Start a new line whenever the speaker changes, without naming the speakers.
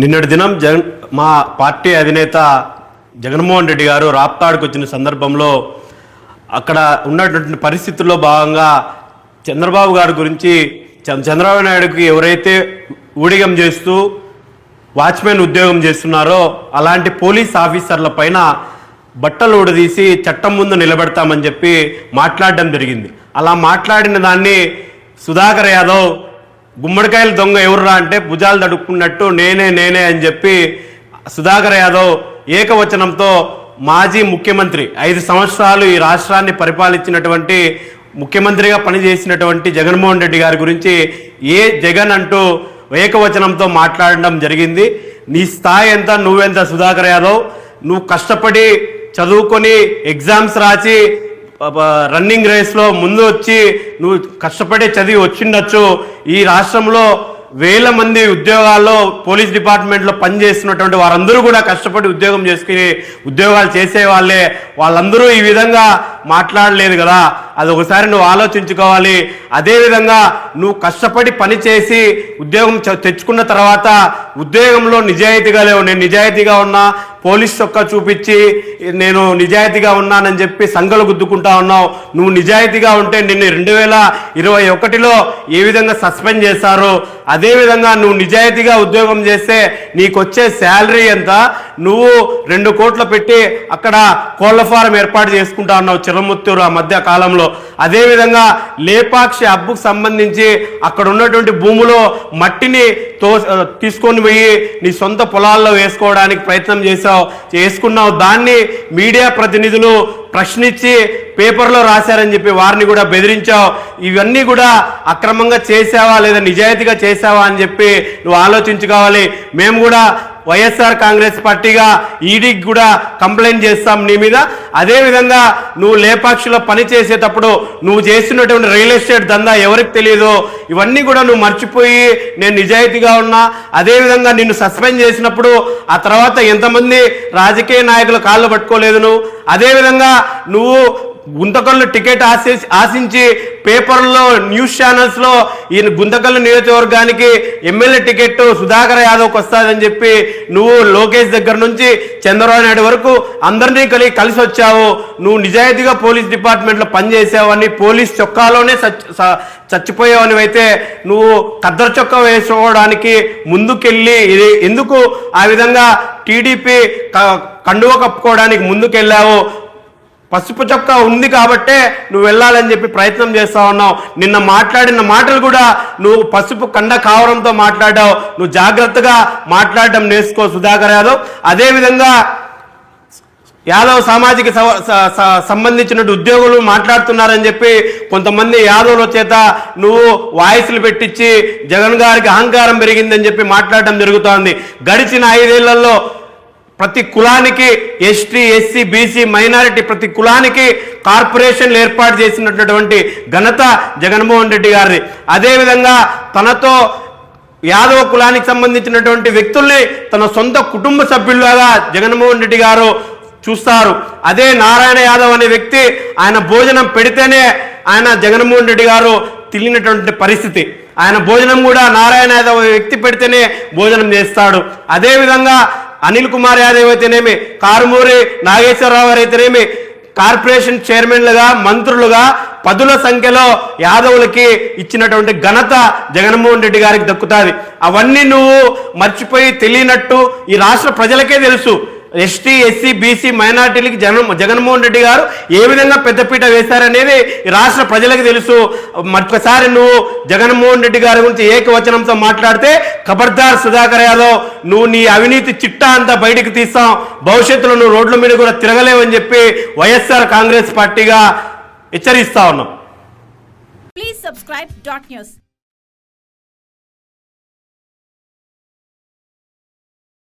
నిన్నటి దినం జగన్ మా పార్టీ అధినేత జగన్మోహన్ రెడ్డి గారు రాప్తాడుకు వచ్చిన సందర్భంలో అక్కడ ఉన్నటువంటి పరిస్థితుల్లో భాగంగా చంద్రబాబు గారి గురించి చంద్రబాబు నాయుడుకి ఎవరైతే ఊడిగం చేస్తూ వాచ్మెన్ ఉద్యోగం చేస్తున్నారో అలాంటి పోలీస్ ఆఫీసర్ల పైన బట్టలు ఊడదీసి చట్టం ముందు నిలబెడతామని చెప్పి మాట్లాడడం జరిగింది. అలా మాట్లాడిన దాన్ని సుధాకర్ యాదవ్ గుమ్మడికాయల దొంగ ఎవర్రా అంటే భుజాలు తడుక్కున్నట్టు నేనే నేనే అని చెప్పి సుధాకర్ యాదవ్ ఏకవచనంతో మాజీ ముఖ్యమంత్రి ఐదు సంవత్సరాలు ఈ రాష్ట్రాన్ని పరిపాలించినటువంటి ముఖ్యమంత్రిగా పనిచేసినటువంటి జగన్మోహన్ రెడ్డి గారి గురించి ఏ జగన్ అంటూ ఏకవచనంతో మాట్లాడడం జరిగింది. నీ స్థాయి ఎంత నువ్వెంత సుధాకర్ యాదవ్? నువ్వు కష్టపడి చదువుకొని ఎగ్జామ్స్ రాసి రన్నింగ్ రేస్లో ముందు వచ్చి నువ్వు కష్టపడి చదివి వచ్చిండొచ్చు. ఈ రాష్ట్రంలో వేల మంది ఉద్యోగాల్లో పోలీస్ డిపార్ట్మెంట్లో పనిచేస్తున్నటువంటి వారందరూ కూడా కష్టపడి ఉద్యోగం చేసుకుని ఉద్యోగాలు చేసేవాళ్ళే. వాళ్ళందరూ ఈ విధంగా మాట్లాడలేదు కదా. అది ఒకసారి నువ్వు ఆలోచించుకోవాలి. అదేవిధంగా నువ్వు కష్టపడి పని చేసి ఉద్యోగం తెచ్చుకున్న తర్వాత ఉద్యోగంలో నిజాయితీగా లేవు. నేను నిజాయితీగా ఉన్నా. పోలీస్ చొక్కా చూపించి నేను నిజాయితీగా ఉన్నానని చెప్పి సంఘలు గుద్దుకుంటా ఉన్నావు. నువ్వు నిజాయితీగా ఉంటే నిన్ను రెండు వేల ఇరవై ఒకటిలో ఏ విధంగా సస్పెండ్ చేశారు అదేవిధంగా నువ్వు నిజాయితీగా ఉద్యోగం చేస్తే నీకు వచ్చే శాలరీ ఎంత? నువ్వు రెండు కోట్లు పెట్టి అక్కడ కోళ్ళ ఫారం ఏర్పాటు చేసుకుంటా ఉన్నావు చిరముత్తూరు ఆ మధ్య కాలంలో. అదేవిధంగా లేపాక్షి హబ్బుకు సంబంధించి అక్కడ ఉన్నటువంటి భూమిలో మట్టిని తో తీసుకొని పోయి నీ సొంత పొలాల్లో వేసుకోవడానికి ప్రయత్నం చేసావు చేసుకున్నావు. దాన్ని మీడియా ప్రతినిధులు ప్రశ్నించి పేపర్లో రాశారని చెప్పి వారిని కూడా బెదిరించావు. ఇవన్నీ కూడా అక్రమంగా చేసావా లేదా నిజాయితీగా చేసావా అని చెప్పి నువ్వు ఆలోచించుకోవాలి. మేము కూడా వైఎస్ఆర్ కాంగ్రెస్ పార్టీగా ఈడీకి కూడా కంప్లైంట్ చేస్తాం నీ మీద. అదేవిధంగా నువ్వు లేపాక్షిలో పని చేసేటప్పుడు నువ్వు చేస్తున్నటువంటి రియల్ ఎస్టేట్ దందా ఎవరికి తెలియదు ఇవన్నీ కూడా నువ్వు మర్చిపోయి నేను నిజాయితీగా ఉన్నా. అదేవిధంగా నిన్ను సస్పెండ్ చేసినప్పుడు ఆ తర్వాత ఎంతమంది రాజకీయ నాయకుల కాళ్ళు పట్టుకోలేదు నువ్వు. అదేవిధంగా నువ్వు గుంతకల్లు టికెట్ ఆశి ఆశించి పేపర్లో న్యూస్ ఛానల్స్లో ఈ గుంతకల్లు నియోజకవర్గానికి ఎమ్మెల్యే టికెట్ సుధాకర్ యాదవ్కి వస్తుందని చెప్పి నువ్వు లోకేష్ దగ్గర నుంచి చంద్రబాబు నాయుడు వరకు అందరినీ కలిగి కలిసి వచ్చావు. నువ్వు నిజాయితీగా పోలీస్ డిపార్ట్మెంట్లో పనిచేసావని పోలీస్ చొక్కాలోనే సచ్- చచ్చిపోయావని అయితే నువ్వు కద్దరు చొక్కా వేసుకోవడానికి ముందుకెళ్ళి ఇది ఎందుకు ఆ విధంగా టీడీపీ క- కండువ కప్పుకోవడానికి ముందుకెళ్ళావు? పసుపు చొక్కా ఉంది కాబట్టే నువ్వు వెళ్ళాలని చెప్పి ప్రయత్నం చేస్తా ఉన్నావు. నిన్న మాట్లాడిన మాటలు కూడా నువ్వు పసుపు కండ కావడంతో మాట్లాడావు. నువ్వు జాగ్రత్తగా మాట్లాడడం నేర్చుకో సుధాకర్ యాదవ్. అదేవిధంగా యాదవ్ సామాజిక సవ- స- సంబంధించిన ఉద్యోగులు మాట్లాడుతున్నారని చెప్పి కొంతమంది యాదవుల చేత నువ్వు వాయిస్లు పెట్టించి జగన్ గారికి అహంకారం పెరిగిందని చెప్పి మాట్లాడడం జరుగుతోంది. గడిచిన ఐదేళ్ళలో ప్రతి కులానికి ఎస్టీ ఎస్సీ బీసీ మైనారిటీ ప్రతి కులానికి కార్పొరేషన్లు ఏర్పాటు చేసినటువంటి ఘనత జగన్మోహన్ రెడ్డి గారిది. అదేవిధంగా తనతో యాదవ కులానికి సంబంధించినటువంటి వ్యక్తుల్ని తన సొంత కుటుంబ సభ్యుల్లాగా జగన్మోహన్ రెడ్డి గారు చూస్తారు. అదే నారాయణ యాదవ్ అనే వ్యక్తి ఆయన భోజనం పెడితేనే ఆయన జగన్మోహన్ రెడ్డి గారు తిరిగినటువంటి పరిస్థితి. ఆయన భోజనం కూడా నారాయణ యాదవ్ అనే వ్యక్తి పెడితేనే భోజనం చేస్తాడు. అదేవిధంగా అనిల్ కుమార్ యాదవ్ అయితేనేమి కారుమూరి నాగేశ్వరరావు గారు అయితేనేమి కార్పొరేషన్ చైర్మన్లుగా మంత్రులుగా పదుల సంఖ్యలో యాదవులకి ఇచ్చినటువంటి ఘనత జగన్మోహన్ రెడ్డి గారికి దక్కుతుంది. అవన్నీ నువ్వు మర్చిపోయి తెలియనట్టు ఈ రాష్ట్ర ప్రజలకే తెలుసు. ఎస్టీ ఎస్సీ బీసీ మైనార్టీలకి జగన్ జగన్మోహన్ రెడ్డి గారు ఏ విధంగా పెద్దపీట వేశారనేది ఈ రాష్ట్ర ప్రజలకు తెలుసు. మరొకసారి నువ్వు జగన్మోహన్ రెడ్డి గారి గురించి ఏకవచనంతో మాట్లాడితే ఖబర్దార్ సుధాకర్ యాదవ్ నువ్వు నీ అవినీతి చిట్టా అంతా బయటికి తీస్తాం. భవిష్యత్తులో నువ్వు రోడ్ల మీద కూడా తిరగలేవని చెప్పి వైఎస్ఆర్ కాంగ్రెస్ పార్టీగా హెచ్చరిస్తా ఉన్నాం.
Please subscribe dot news